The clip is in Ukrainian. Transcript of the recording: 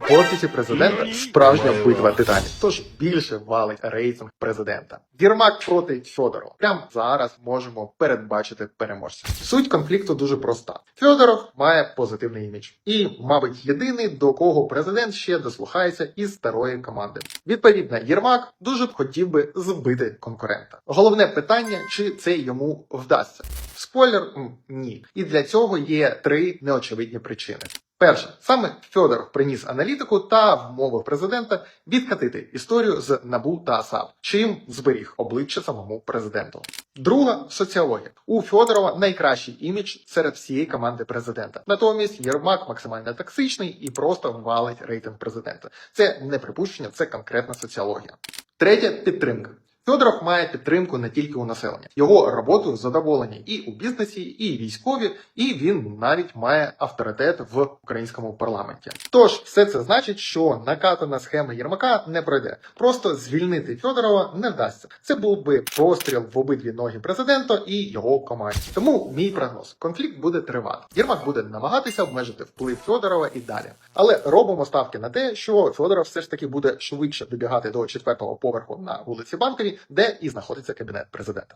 В офісі президента справжня битва титанів, тож більше валить рейтинг президента. Єрмак проти Фьодорова. Прямо зараз можемо передбачити переможця. Суть конфлікту дуже проста. Фьодоров має позитивний імідж і, мабуть, єдиний, до кого президент ще дослухається із старої команди. Відповідно, Єрмак дуже б хотів би збити конкурента. Головне питання, чи це йому вдасться. Спойлер ні. І для цього є три неочевидні причини. Перше, саме Федоров приніс аналітику та вмовив президента відкатити історію з НАБУ та САП, чим зберіг обличчя самому президенту. Друга соціологія. У Федорова найкращий імідж серед всієї команди президента. Натомість Єрмак максимально токсичний і просто валить рейтинг президента. Це не припущення, це конкретна соціологія. Третя підтримка. Федоров має підтримку не тільки у населення. Його роботою задоволені і у бізнесі, і військові, і він навіть має авторитет в українському парламенті. Тож все це значить, що накатана схема Єрмака не пройде. Просто звільнити Федорова не вдасться. Це був би постріл в обидві ноги президента і його команді. Тому мій прогноз: конфлікт буде тривати. Єрмак буде намагатися обмежити вплив Федорова і далі. Але робимо ставки на те, що Федоров все ж таки буде швидше добігати до четвертого поверху на вулиці Банковій, де і знаходиться кабінет президента.